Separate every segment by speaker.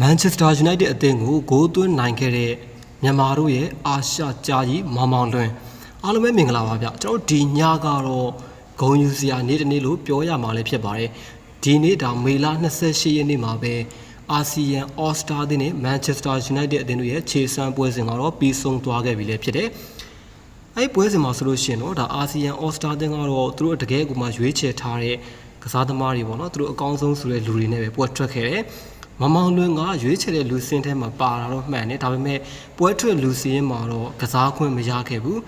Speaker 1: မန်ချက်စတာယူနိုက်တက်အသင်းကိုဂိုးသွင်းနိုင်ခဲ့တဲ့မြန်မာတို့ရဲ့အာရှကြားကြီးမောင်မောင်လွင်အားလုံးပဲမင်္ဂလာပါဗျကျွန်တော်တို့ဒီညကတော့ဂုံယူစရာနေ့တစ်နေ့လို့ပြောရမှာလည်းဖြစ်ပါတယ်ဒီနေ့ဒါမေလ28ရက်နေ့မှာပဲအာဆီယံအော်စတာအသင်းနဲ့မန်ချက်စတာယူနိုက်တက်အသင်းတို့ရဲ့ခြေစမ်းပွဲစဉ်ကတော့ပြီးဆုံးသွားခဲ့ပြီလည်းဖြစ်တယ်အဲ့ပွဲစဉ်မှာဆိုလို့ရှိရင်တော့ဒါအာဆီယံအော်စတာအသင်းကတော့သူတို့တကယ်ကိုမှရွေးချယ်ထားတဲ့ကစားသမားတွေပေါ့နော်သူတို့အကောင်းဆုံးဆိုတဲ့လူတွေနဲ့ပဲပွဲထွက်ခဲ့တယ် မမောင်လွင်ကရွေးချယ်တဲ့လူစင်းထဲမှာပါတာတော့မှန်တယ်ဒါပေမဲ့ပွဲထွက်လူစင်းမှာတော့ကစားခွင့်မရခဲ့ဘူး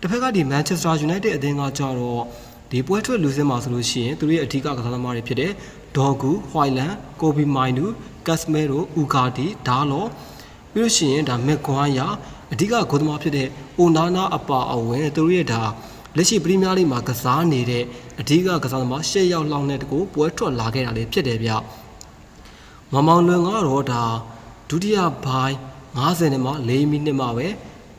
Speaker 1: တစ်ဖက်ကဒီ Manchester United အသင်းကကြတော့ဒီပွဲထွက်လူစင်းမှာဆိုလို့ရှိရင်သူတို့ရဲ့အဓိကကစားသမားတွေဖြစ်တဲ့ဒေါ်ဂူဟွိုင်လန်ကိုဘီမိုင်နူကတ်စမဲရိုဥဂါဒီဒါလောပြီးလို့ရှိရင်ဒါမက်ကွမ်ယာအဓိကဂိုးသမားဖြစ်တဲ့အိုနာနာအပါအဝင်သူတို့ရဲ့ဒါလက်ရှိပရီးမီးယားလိမှာကစားနေတဲ့အဓိကကစားသမား၈ယောက်လောက်နဲ့တကူပွဲထွက်လာခဲ့တာလေးဖြစ်တယ်ဗျ မမောင်လွင်ကတော့ဒါဒုတိယဘိုင်း90နဲ့မှ4မိနစ်မှပဲ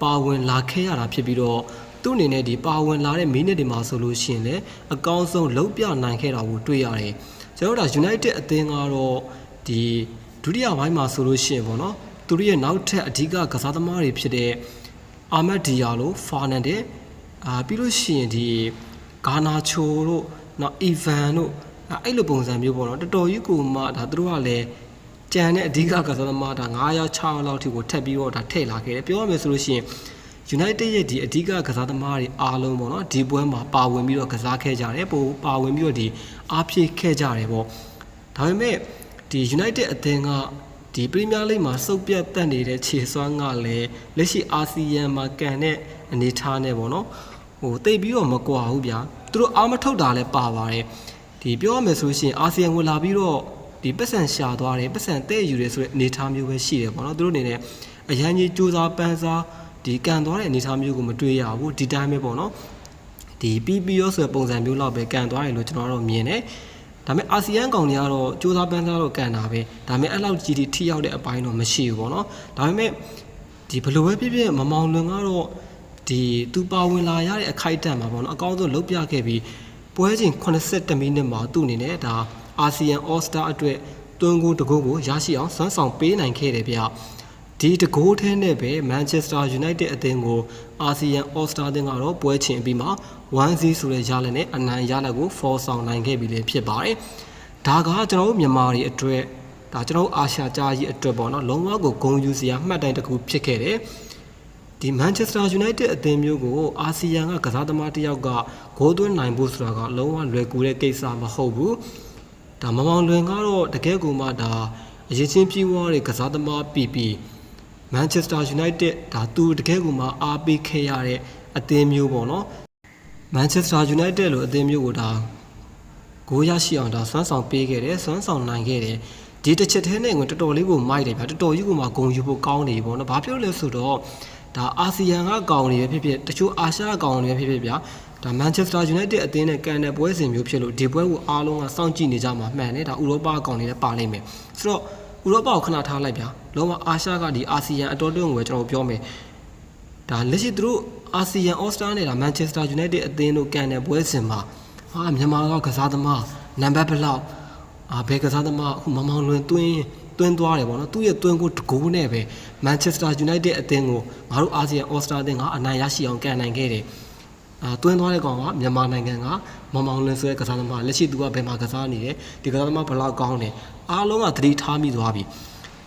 Speaker 1: ပါဝင်လာခဲ့ရတာဖြစ်ပြီးတော့သူ့အနေနဲ့ဒီပါဝင်လာတဲ့မိနစ်တွေမှာဆိုလို့ရှိရင်လည်းအကောင်းဆုံးလုံးပြနိုင်ခဲ့တာကိုတွေ့ရတယ်ကျွန်တော်တို့ဒါ United အသင်းကတော့ဒီဒုတိယဘိုင်းမှာဆိုလို့ရှိရင်ပေါ့နော်သူတို့ရဲ့နောက်ထပ်အဓိကကစားသမားတွေဖြစ်တဲ့အာမတ်ဒီယာလိုဖာနန်ဒက်အာပြီးလို့ရှိရင်ဒီဂါနာချိုတို့နောက်အီဗန်တို့အဲ့လိုပုံစံမျိုးပေါ့နော်တော်တော်ကြီးကိုမှဒါသူတို့ကလည်း ကြံတဲ့အဓိကကစားသမားဒါ9ရောက်6ရောက်လောက်ထိကိုထပ်ပြီးတော့ဒါထည့်လာခဲ့တယ်ပြောရမယ်ဆိုလို့ရှိရင် United ရဲ့ဒီအဓိကကစားသမားတွေအားလုံးပေါ့နော်ဒီပွဲမှာပါဝင်ပြီးတော့ကစားခဲ့ကြတယ်ပို့ပါဝင်ပြီးတော့ဒီအားဖြည့်ခဲ့ကြတယ်ပေါ့ဒါပေမဲ့ဒီ United အသင်းကဒီပရီးမီးယားလိမှာစုပ်ပြတ်တက်နေတဲ့ခြေစွမ်းကလည်းလက်ရှိအာဆီယံမှာကန်တဲ့အနေအထားနဲ့ပေါ့နော်ဟိုတိတ်ပြီးတော့မကွာဘူးဗျာသူတို့အားမထုတ်တာလည်းပါပါတယ်ဒီပြောရမယ်ဆိုရှင်အာဆီယံကိုလာပြီးတော့ ဒီပတ်စံရှာသွားတယ်ပတ်စံတဲ့ယူတယ်ဆိုတဲ့အနေအထားမျိုးပဲရှိတယ်ပေါ့နော်သူတို့အနေနဲ့အရန်ကြီးစူးစမ်းပန်းစားဒီကန်သွားတဲ့အနေအထားမျိုးကိုမတွေ့ရဘူးဒီတိုင်းပဲပေါ့နော်ဒီ PPO ဆိုတဲ့ပုံစံမျိုးလောက်ပဲကန်သွားတယ်လို့ကျွန်တော်တို့မြင်တယ်ဒါပေမဲ့အာဆီယံကောင်တွေကတော့စူးစမ်းပန်းစားတော့ကန်တာပဲဒါပေမဲ့အဲ့လောက်ကြီးထိထိရောက်တဲ့အပိုင်းတော့မရှိဘူးပေါ့နော်ဒါပေမဲ့ဒီဘယ်လိုပဲဖြစ်ဖြစ်မမောင်လွင်ကတော့ဒီသူပါဝင်လာရတဲ့အခိုက်အတန့်မှာပေါ့နော်အကောင်းဆုံးလုပ်ပြခဲ့ပြီးပွဲချိန်82မိနစ်မှာသူ့အနေနဲ့ဒါ အာဆီယံ All Star အတွက်တွန်းကိုတကုတ်ကိုရရှိအောင်စွမ်းဆောင်ပေးနိုင်ခဲ့တယ်ဗျဒီတကိုးထဲနဲ့ပဲ Manchester United အသင်းကိုအာဆီယံ All Star အသင်းကတော့ပွဲချင်းပြီးမှ1-0ဆိုတဲ့ရလဒ်နဲ့အနိုင်ရလဒ်ကိုဖော်ဆောင်နိုင်ခဲ့ပြီလေဖြစ်ပါတယ်။ဒါကကျွန်တော်တို့မြန်မာတွေအတွက်ဒါကျွန်တော်တို့အာရှကြားကြီးအတွက်ပေါ့နော်လုံးဝကိုဂုဏ်ယူစရာမှတ်တိုင်တစ်ခုဖြစ်ခဲ့တယ်။ဒီ Manchester United အသင်းမျိုးကိုအာဆီယံကကစားသမားတစ်ယောက်ကဂိုးသွင်းနိုင်ဖို့ဆိုတာကလုံးဝလွယ်ကူတဲ့ကိစ္စမဟုတ်ဘူး။ ဒါမမောင်လွင်ကတော့တကယ်ကိုမှဒါအရင်ချင်းပြေးွားတဲ့ကစားသမားပီပီ Manchester United ဒါသူတကယ်ကိုမှအားပေးခဲ့ရတဲ့အသင်းမျိုးပေါ့နော် Manchester United လို့အသင်းမျိုးကိုဒါဂိုးရရှိအောင်ဒါစွမ်းဆောင်ပေးခဲ့တယ်စွမ်းဆောင်နိုင်ခဲ့တယ်ဒီတစ်ချက်ထဲနဲ့ကိုတော်တော်လေးကိုမိုက်တယ်ဗျာတော်တော်ကြီးကိုမှဂုံယူဖို့ကောင်းနေပြီပေါ့နော်ဘာဖြစ်လို့လဲဆိုတော့ဒါအာဆီယံကကောင်တွေပဲဖြစ်ဖြစ်တချို့အာရှကောင်တွေပဲဖြစ်ဖြစ်ဗျာဒါ Manchester United အသင်းနဲ့ကန်တဲ့ပွဲစဉ်မျိုးဖြစ်လို့ဒီပွဲကိုအားလုံးကစောင့်ကြည့်နေကြမှာမှန်တယ်ဒါဥရောပကောင်တွေလည်းပါလိမ့်မယ်ဆိုတော့ဥရောပကိုခဏထားလိုက်ဗျာလုံးဝအာရှကဒီအာဆီယံအတော်တွန်းကိုပဲကျွန်တော်ပြောမယ်ဒါလက်ရှိသူတို့အာဆီယံအော်စတာနဲ့ဒါ Manchester United အသင်းတို့ကန်တဲ့ပွဲစဉ်မှာဟာမြန်မာကကစားသမားနံပါတ်ဘယ်လောက်အာဘယ်ကစားသမားအခုမမောင်လွင်သွင်းတွင်းသွားတယ်ပေါ့နော်သူ့ရဲ့တွင်းကိုတကိုးနဲ့ပဲ Manchester United အသင်းကိုငါတို့အာဆီယံ All Star အသင်းကအနိုင်ရရှိအောင်ကန်နိုင်ခဲ့တယ်အာ တွင်းသွားတဲ့ကောင်ကမြန်မာနိုင်ငံကမမောင်လင်းဆိုတဲ့ကစားသမားလက်ရှိသူကဘယ်မှာကစားနေလဲဒီကစားသမားဘယ်လောက်ကောင်းလဲအားလုံးကသတိထားမိသွားပြီ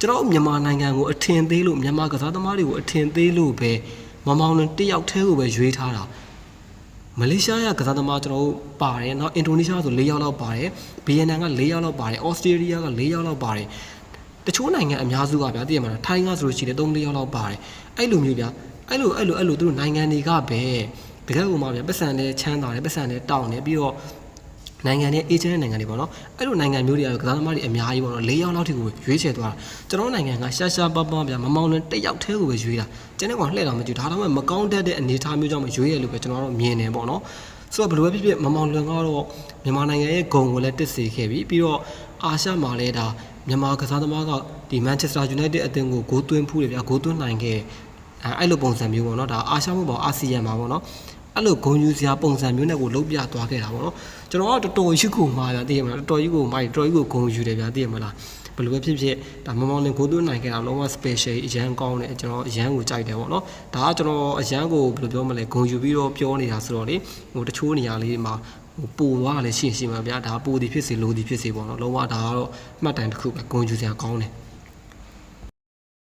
Speaker 1: ကျွန်တော်မြန်မာနိုင်ငံကိုအထင်သေးလို့မြန်မာကစားသမားတွေကိုအထင်သေးလို့ပဲမမောင်လင်းတယောက်တည်းကိုပဲရွေးထားတာမလေးရှားကကစားသမားကျွန်တော်တို့ပါတယ်နော်အင်ဒိုနီးရှားဆို၄ယောက်လောက်ပါတယ်ဗီယက်နမ်က၄ယောက်လောက်ပါတယ်ဩစတြေးလျက၄ယောက်လောက်ပါတယ်တချို့နိုင်ငံအများစုကဗျာသိရမှာလားထိုင်းကဆိုလို့ရှိရင်၃၄ယောက်လောက်ပါတယ်အဲ့လိုမျိုးဗျာအဲ့လိုအဲ့လိုအဲ့လိုသူတို့နိုင်ငံတွေကပဲ တကယ်ကိုမှဗျာပတ်စံနဲ့ချမ်းသာတယ်ပတ်စံနဲ့တောင်းတယ်ပြီးတော့နိုင်ငံတွေအေဂျင့်နိုင်ငံတွေပေါ့နော်အဲ့လိုနိုင်ငံမျိုးတွေကကစားသမားတွေအများကြီးပေါ့နော်၄ယောက်လောက်ထိကိုရွေးချယ်သွားတာကျွန်တော်နိုင်ငံကရှာရှာပပဗျာမမောင်းလွန်းတစ်ယောက်တည်းကိုပဲရွေးတာကျန်တဲ့ကောင်လှည့်တော့မကြည့်ဒါတော့မှမကောင်းတတ်တဲ့အနေအထားမျိုးကြောင့်မရွေးရလို့ပဲကျွန်တော်တို့မြင်နေပေါ့နော်ဆိုတော့ဘယ်လိုပဲဖြစ်ဖြစ်မမောင်လွန်ကတော့မြန်မာနိုင်ငံရဲ့ဂုံကိုလည်းတစ်စေခဲ့ပြီးပြီးတော့အာရှမှာလည်းဒါမြန်မာကစားသမားကဒီ Manchester United အသင်းကိုဂိုးသွင်းဖူးတယ်ဗျာဂိုးသွင်းနိုင်ခဲ့အဲအဲ့လိုပုံစံမျိုးပေါ့နော်ဒါအာရှမဟုတ်ပါဘူးအာဆီယံမှာပေါ့နော် အဲ့လိုဂုံယူစရာပုံစံမျိုးနဲ့ကိုလုံးပြသွားခဲ့တာပေါ့နော်ကျွန်တော်ကတော်တော်ကြီးကိုမှားဗျာသိရမလားတော်တော်ကြီးကိုမှားတော်တော်ကြီးကိုဂုံယူတယ်ဗျာသိရမလားဘယ်လိုပဲဖြစ်ဖြစ်ဒါမောင်မောင်လင်းကိုသွင်းနိုင်ခဲ့တာလုံးဝ special အရန်ကောင်းတယ်ကျွန်တော်အရန်ကိုကြိုက်တယ်ပေါ့နော်ဒါကကျွန်တော်အရန်ကိုဘယ်လိုပြောမလဲဂုံယူပြီးတော့ပြောနေတာဆိုတော့လေဟိုတချို့နေရာလေးမှာဟိုပူသွားတာလည်းရှိရင်ရှိမှာဗျာဒါပူသည်ဖြစ်စေလိုသည်ဖြစ်စေပေါ့နော်လုံးဝဒါကတော့မှတ်တိုင်တစ်ခုပဲဂုံယူစရာကောင်းတယ်